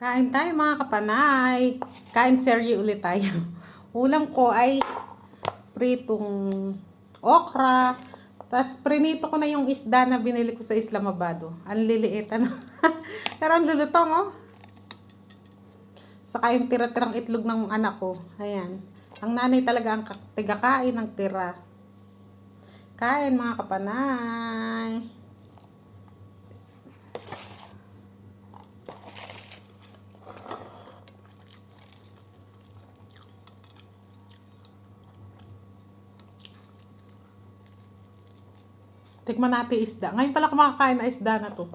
Kain tayo mga kapanay. Kain serye ulit tayo. Ulam ko ay pritong okra. Tapos prinito ko na yung isda na binili ko sa Islamabad. oh. Ang liliit ano. Pero ang lulutong oh. Saka yung tira-tirang itlog ng anak ko. Ayan. Ang nanay talaga ang ka- tigakain ng tira. Kain mga kapanay. Tikman natin isda. Ngayon pala kumakain na isda na to.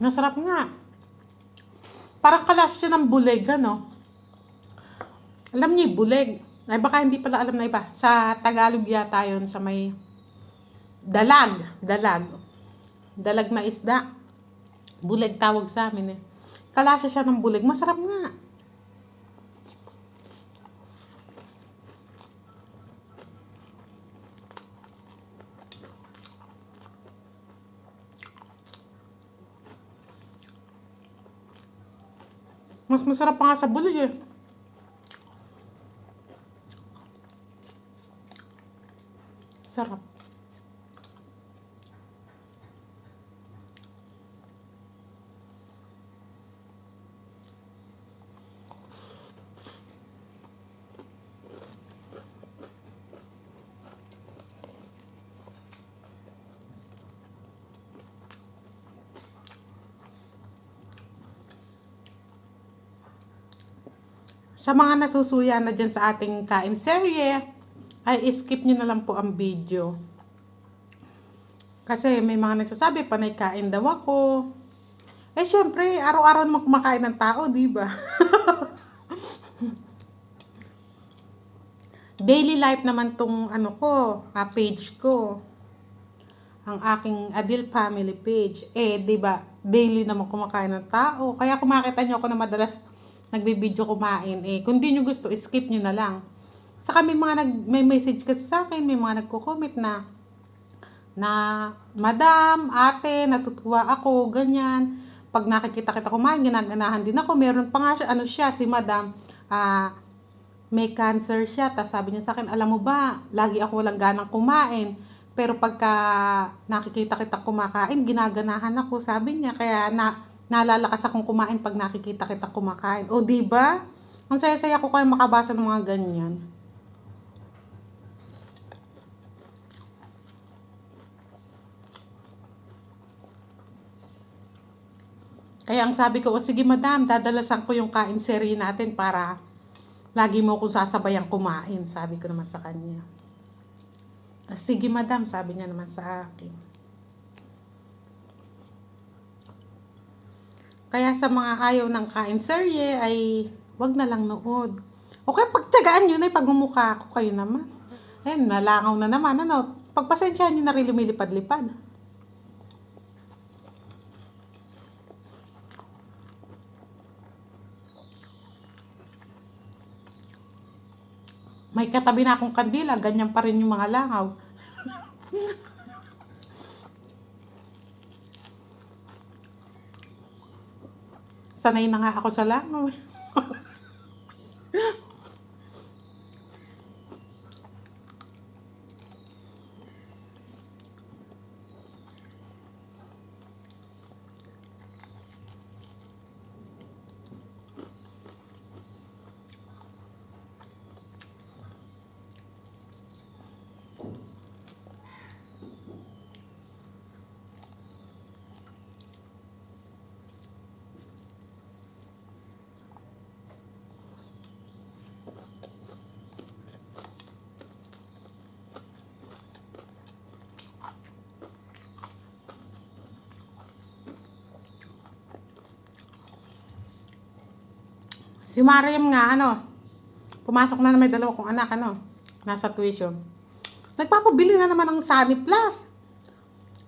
Nasarap nga. Parang kalas siya ng buleg, ano? Alam niyo, buleg. Ay, baka hindi pala alam na iba. Sa Tagalog yata yun, sa may dalag. Dalag. Dalag na isda. Buleg tawag sa amin eh. Kalasa siya ng buleg. Masarap nga. Mas masarap pa nga sa bulig eh. Sarap. Sa mga nasusuya na dyan sa ating kain serye, ay skip nyo na lang po ang video. Kasi may mga nagsasabi, panay kain daw ako. Eh, syempre, araw-araw naman kumakain ng tao, di ba? Daily life naman tong ano ko, ah, page ko. Ang aking Adil Family page. Eh, di ba, daily naman kumakain ng tao. Kaya kung makita nyo ako na madalas nagbibideo kumain, eh, kung di nyo gusto, skip nyo na lang. Saka may mga nag, may message kasi sa akin, may mga nagko-comment na, na, Madam, ate, natutuwa ako, ganyan. Pag nakikita kita kumain, ginaganahan din ako. Meron pa nga siya, ano siya, si Madam, ah, may cancer siya. Tapos sabi niya sa akin, alam mo ba, lagi ako walang ganang kumain. Pero pagka nakikita kita kumakain, ginaganahan ako, sabi niya. Kaya na, nalalakas akong kumain pag nakikita kita kumakain. O, di ba? Ang saya-saya ko kayo makabasa ng mga ganyan. Kaya ang sabi ko, o sige madam, dadalasan ko yung kain serye natin para lagi mo akong sasabayang kumain, sabi ko naman sa kanya. Ah, Sige madam, sabi niya naman sa akin. Kaya sa mga ayaw ng kain serye ay wag na lang nood. O kaya pagtyagaan nyo na pag umukha ako kayo naman. Ayun, nalangaw na naman. Ano, pagpasensyahan nyo na rin lumilipad-lipad. May katabi na akong kandila, ganyan pa rin yung mga langaw. Sanay na nga ako sa langaw. Si Mariam nga, ano, pumasok na na may dalawa kong anak, ano, nasa tuition. Nagpapabili na naman ng Sunny Plus.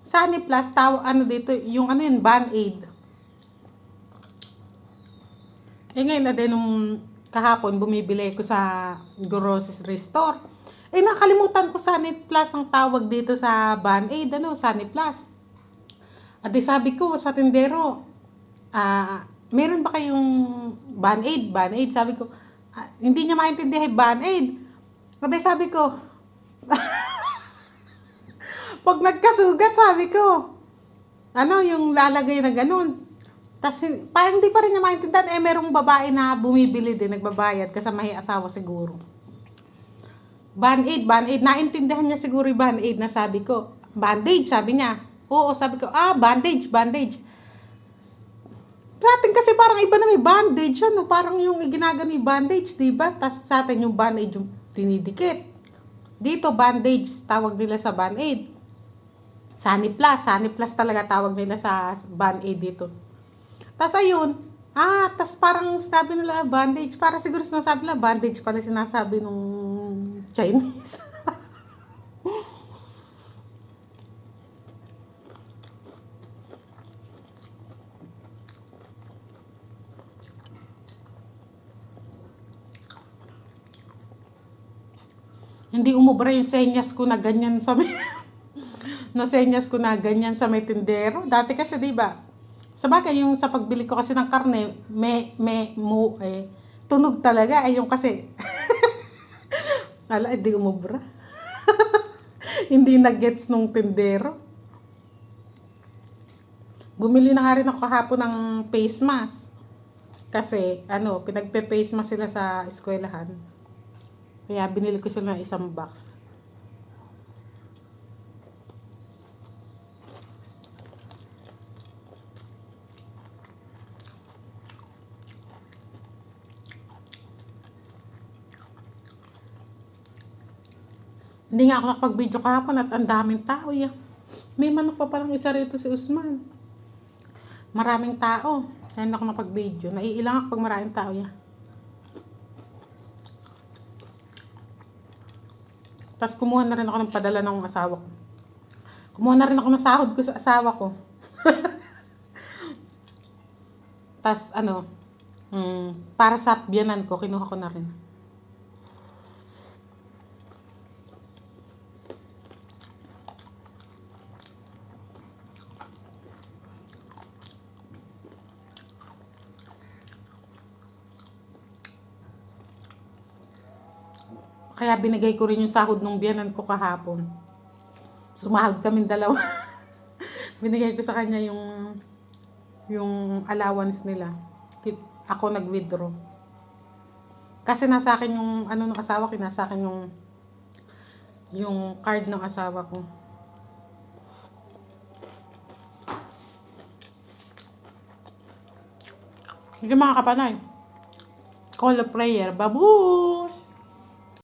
Sunny Plus, taw, ano dito, yung ano yun, Band-Aid. Eh ngayon din nung kahapon bumibili ko sa grocery store. Eh nakalimutan ko Sunny Plus ang tawag dito sa Band-Aid, ano, Sunny Plus. At di sabi ko sa tindero, ah, meron ba kayong Band-Aid? Band-Aid, sabi ko, ah, hindi niya maintindihan Band-Aid. Di sabi ko, pag nagkasugat, sabi ko, ano, yung lalagay na ganun. Tapos, parang hindi pa rin niya maintindihan, eh, merong babae na bumibili din, nagbabayad, kasama yung asawa siguro. Band-aid, band-aid. Naintindihan niya siguro yung band-aid na sabi ko. Bandage, sabi niya. Oo, sabi ko, ah, bandage, bandage. Sa atin kasi parang iba na may bandage, ano, parang yung ginagano yung bandage, di ba? Tapos sa atin yung bandage yung tinidikit. Dito, bandage, tawag nila sa band-aid. Sunny Plus, Sunny Plus talaga tawag nila sa band-aid dito. Tapos ayun, ah, tapos parang sabi nila bandage, para siguro sinasabi nila bandage pala sinasabi nung Chinese. Hindi umubra yung senyas ko na ganyan sa may... na senyas ko na ganyan sa may tindero. Dati kasi, di ba, sa bagay, yung sa pagbili ko kasi ng karne, me, me, mu, eh, tunog talaga. Eh, yung kasi, ala, hindi umubra. hindi na-gets nung tindero. Bumili na nga rin ako kahapon ng face mask. Kasi, ano, pinagpe-face mask sila sa eskwelahan. Kaya binili ko sila ng isang box. Hindi nga ako nakapag-video kahapon at ang daming tao. Yeah. May manok pa palang isa rito si Usman. Maraming tao. Kaya hindi ako nakapag-video. Naiilang ako pag maraming tao. Yeah. Tapos kumuha na rin ako ng padala ng asawa ko. Kumuha na rin ako ng sahod ko sa asawa ko. Tapos ano, mm, para sa biyanan ko, kinuha ko na rin. Kaya binigay ko rin yung sahod ng biyanan ko kahapon. Sumahod kami dalawa. binigay ko sa kanya yung yung allowance nila. Ako nag-withdraw. Kasi nasa akin yung ano ng asawa ko, nasa akin yung yung card ng asawa ko. Sige mga kapanay. Call a prayer. Babush!